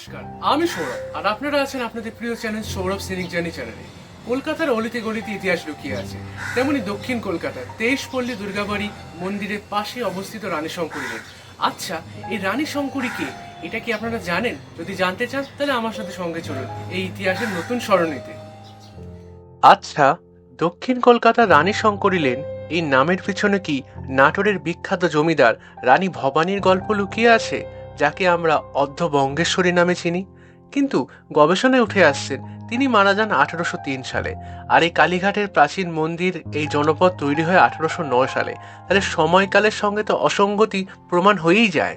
নমস্কার, আমি সৌরভ, আর আপনারা আছেন আপনাদের প্রিয় চ্যানেল সৌরভ সিনিক জার্নি চ্যানেলে। কলকাতার অলিতে গলিতে ইতিহাস লুকিয়ে আছে। তেমনি দক্ষিণ কলকাতার তেইশ পল্লী দুর্গাবাড়ি মন্দিরের পাশে অবস্থিত রানী শঙ্করী। আচ্ছা এই রানী শঙ্করী কে? এটা কি আপনারা জানেন? যদি জানতে চান, তাহলে আমার সাথে সঙ্গে চলুন এই ইতিহাসের নতুন স্মরণীতে। আচ্ছা দক্ষিণ কলকাতার রানী শঙ্করী লেন, এই নামের পিছনে কি নাটোরের বিখ্যাত জমিদার রানী ভবানীর গল্প লুকিয়ে আছে? যাকে আমরা অর্ধবঙ্গেশ্বরী নামে চিনি, কিন্তু গবেষণায় উঠে আসছেন তিনি মারা যান আঠারোশো তিন সালে। আর এই কালীঘাটের প্রাচীন মন্দির এই জনপদ তৈরি হয় আঠারোশো নয় সালে। তাহলে সময়কালের সঙ্গে তো অসঙ্গতি প্রমাণ হয়েই যায়।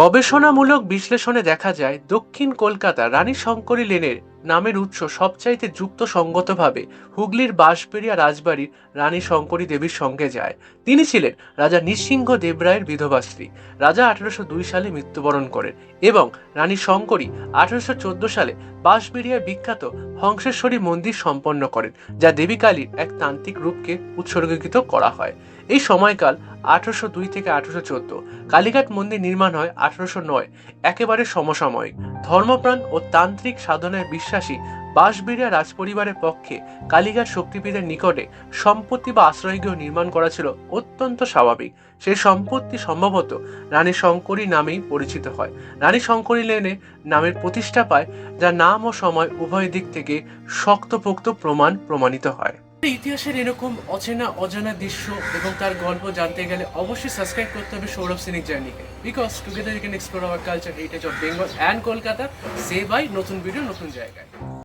গবেষণামূলক বিশ্লেষণে দেখা যায় দক্ষিণ কলকাতা রানী শঙ্করী লেনের নামের উৎস সবচাইতে যুক্ত সঙ্গতভাবে হুগলির বাঁশবেড়িয়া রাজবাড়ির রানী শঙ্করী দেবীর সঙ্গে যায়। তিনি ছিলেন রাজা নৃসিংহ দেবরায়ের বিধবা স্ত্রী। রাজা আঠারোশো দুই সালে মৃত্যুবরণ করেন এবং রানী শঙ্করী আঠারোশো চোদ্দ সালে বাঁশবেড়িয়ার বিখ্যাত হংসেশ্বরী মন্দির সম্পন্ন করেন, যা দেবী কালীর এক তান্ত্রিক রূপকে উৎসর্গীকৃত করা হয়। এই সময়কাল আঠারোশো দুই থেকে আঠারোশো চোদ্দ। কালীঘাট মন্দির নির্মাণ হয় আঠারোশো নয়। একেবারে সমসাময়িক। ধর্মপ্রাণ ও তান্ত্রিক সাধনায় বিশ্বাসী বাসবিড়িয়া রাজপরিবারের পক্ষে কালীঘাট শক্তিপীঠের নিকটে সম্পত্তি বা আশ্রয়গৃহ নির্মাণ করা ছিল অত্যন্ত স্বাভাবিক। সেই সম্পত্তি সম্ভবত রানী শঙ্করী নামেই পরিচিত হয়। রানী শঙ্করী লেনে নামের প্রতিষ্ঠা পায় যা নাম ও সময় উভয় দিক থেকে শক্তপোক্ত প্রমাণ প্রমাণিত হয়। ইতিহাসের এরকম অচেনা, অজানা দৃশ্য এবং তার গল্প জানতে গেলে অবশ্যই সাবস্ক্রাইব করতে হবে Sourav scenic জার্নিকে। Because together you can explore our culture heritage of Bengal and Kolkata say by নতুন ভিডিও নতুন জায়গায়।